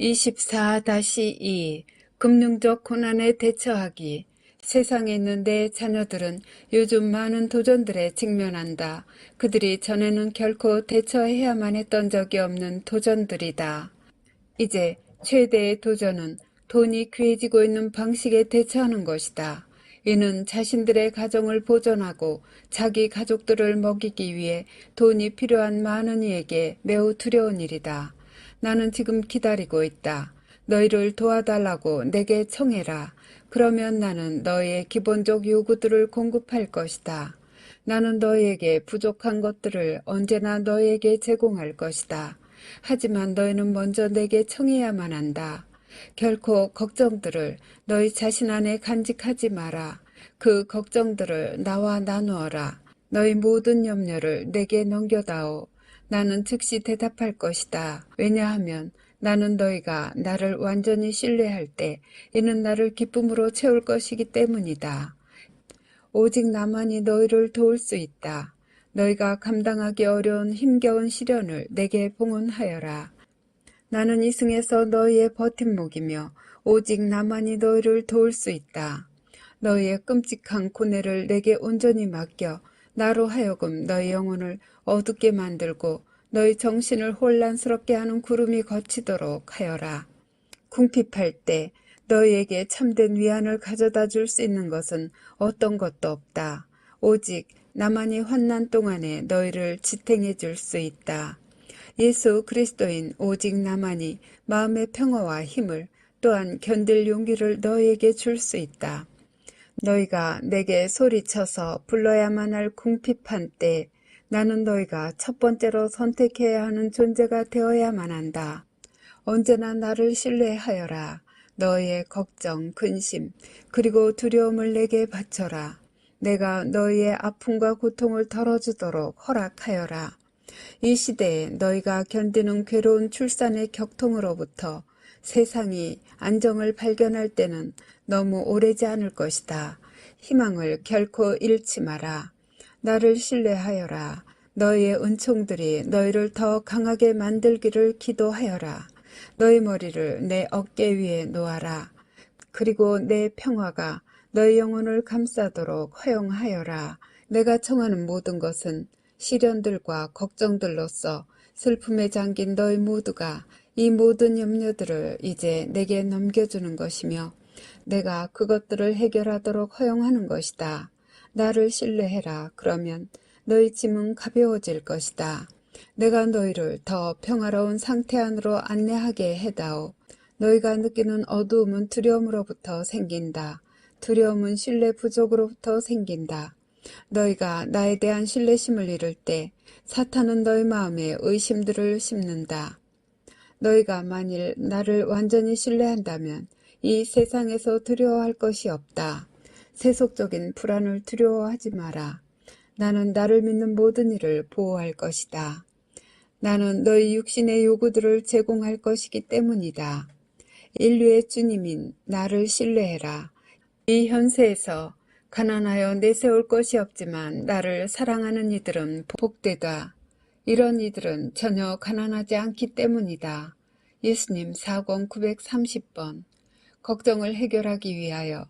24-2 금융적 고난에 대처하기 세상에 있는 내 자녀들은 요즘 많은 도전들에 직면한다. 그들이 전에는 결코 대처해야만 했던 적이 없는 도전들이다. 이제 최대의 도전은 돈이 귀해지고 있는 방식에 대처하는 것이다. 이는 자신들의 가정을 보존하고 자기 가족들을 먹이기 위해 돈이 필요한 많은 이에게 매우 두려운 일이다. 나는 지금 기다리고 있다. 너희를 도와달라고 내게 청해라. 그러면 나는 너희의 기본적 요구들을 공급할 것이다. 나는 너희에게 부족한 것들을 언제나 너희에게 제공할 것이다. 하지만 너희는 먼저 내게 청해야만 한다. 결코 걱정들을 너희 자신 안에 간직하지 마라. 그 걱정들을 나와 나누어라. 너희 모든 염려를 내게 넘겨다오. 나는 즉시 대답할 것이다. 왜냐하면 나는 너희가 나를 완전히 신뢰할 때 이는 나를 기쁨으로 채울 것이기 때문이다. 오직 나만이 너희를 도울 수 있다. 너희가 감당하기 어려운 힘겨운 시련을 내게 봉헌하여라. 나는 이승에서 너희의 버팀목이며 오직 나만이 너희를 도울 수 있다. 너희의 끔찍한 고뇌를 내게 온전히 맡겨 나로 하여금 너희 영혼을 어둡게 만들고 너희 정신을 혼란스럽게 하는 구름이 거치도록 하여라. 궁핍할 때 너희에게 참된 위안을 가져다 줄 수 있는 것은 어떤 것도 없다. 오직 나만이 환난 동안에 너희를 지탱해 줄 수 있다. 예수 그리스도인 오직 나만이 마음의 평화와 힘을 또한 견딜 용기를 너희에게 줄 수 있다. 너희가 내게 소리쳐서 불러야만 할 궁핍한 때 나는 너희가 첫 번째로 선택해야 하는 존재가 되어야만 한다. 언제나 나를 신뢰하여라. 너희의 걱정, 근심, 그리고 두려움을 내게 바쳐라. 내가 너희의 아픔과 고통을 덜어주도록 허락하여라. 이 시대에 너희가 견디는 괴로운 출산의 격통으로부터 세상이 안정을 발견할 때는 너무 오래지 않을 것이다. 희망을 결코 잃지 마라. 나를 신뢰하여라. 너희의 은총들이 너희를 더 강하게 만들기를 기도하여라. 너희 머리를 내 어깨 위에 놓아라. 그리고 내 평화가 너희 영혼을 감싸도록 허용하여라. 내가 청하는 모든 것은 시련들과 걱정들로서 슬픔에 잠긴 너희 모두가 이 모든 염려들을 이제 내게 넘겨주는 것이며 내가 그것들을 해결하도록 허용하는 것이다. 나를 신뢰해라. 그러면 너희 짐은 가벼워질 것이다. 내가 너희를 더 평화로운 상태 안으로 안내하게 해다오. 너희가 느끼는 어두움은 두려움으로부터 생긴다. 두려움은 신뢰 부족으로부터 생긴다. 너희가 나에 대한 신뢰심을 잃을 때 사탄은 너희 마음에 의심들을 심는다. 너희가 만일 나를 완전히 신뢰한다면 이 세상에서 두려워할 것이 없다. 세속적인 불안을 두려워하지 마라. 나는 나를 믿는 모든 일을 보호할 것이다. 나는 너희 육신의 요구들을 제공할 것이기 때문이다. 인류의 주님인 나를 신뢰해라. 이 현세에서 가난하여 내세울 것이 없지만 나를 사랑하는 이들은 복되다. 이런 이들은 전혀 가난하지 않기 때문이다. 예수님 4권 930번 걱정을 해결하기 위하여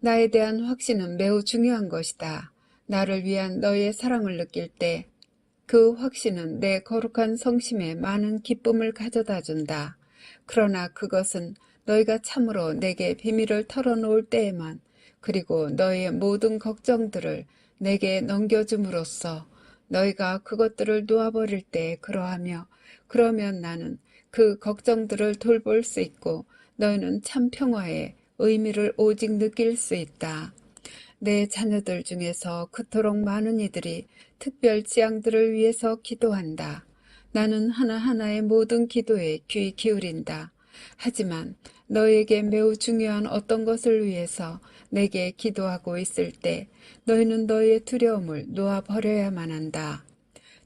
나에 대한 확신은 매우 중요한 것이다. 나를 위한 너의 사랑을 느낄 때 그 확신은 내 거룩한 성심에 많은 기쁨을 가져다 준다. 그러나 그것은 너희가 참으로 내게 비밀을 털어놓을 때에만 그리고 너희의 모든 걱정들을 내게 넘겨줌으로써 너희가 그것들을 놓아버릴 때 그러하며 그러면 나는 그 걱정들을 돌볼 수 있고 너희는 참 평화의 의미를 오직 느낄 수 있다. 내 자녀들 중에서 그토록 많은 이들이 특별 지향들을 위해서 기도한다. 나는 하나하나의 모든 기도에 귀 기울인다. 하지만 너에게 매우 중요한 어떤 것을 위해서 내게 기도하고 있을 때 너희는 너희의 두려움을 놓아버려야만 한다.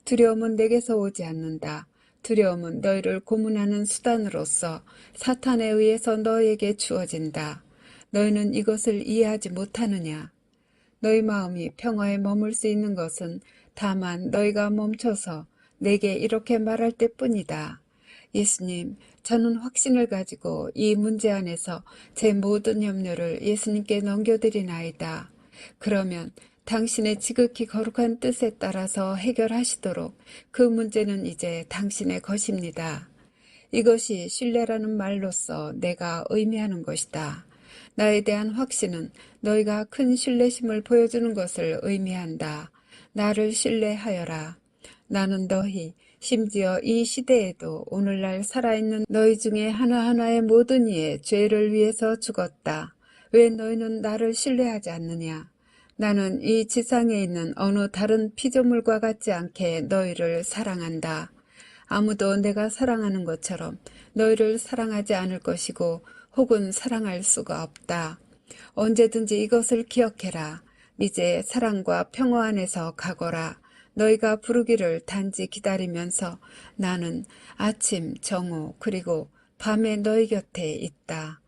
두려움은 내게서 오지 않는다. 두려움은 너희를 고문하는 수단으로서 사탄에 의해서 너희에게 주어진다. 너희는 이것을 이해하지 못하느냐? 너희 마음이 평화에 머물 수 있는 것은 다만 너희가 멈춰서 내게 이렇게 말할 때뿐이다. 예수님, 저는 확신을 가지고 이 문제 안에서 제 모든 염려를 예수님께 넘겨드리나이다. 그러면 당신의 지극히 거룩한 뜻에 따라서 해결하시도록 그 문제는 이제 당신의 것입니다. 이것이 신뢰라는 말로써 내가 의미하는 것이다. 나에 대한 확신은 너희가 큰 신뢰심을 보여주는 것을 의미한다. 나를 신뢰하여라. 나는 너희, 심지어 이 시대에도 오늘날 살아있는 너희 중에 하나하나의 모든 이의 죄를 위해서 죽었다. 왜 너희는 나를 신뢰하지 않느냐? 나는 이 지상에 있는 어느 다른 피조물과 같지 않게 너희를 사랑한다. 아무도 내가 사랑하는 것처럼 너희를 사랑하지 않을 것이고 혹은 사랑할 수가 없다. 언제든지 이것을 기억해라. 이제 사랑과 평화 안에서 가거라. 너희가 부르기를 단지 기다리면서 나는 아침, 정오, 그리고 밤에 너희 곁에 있다.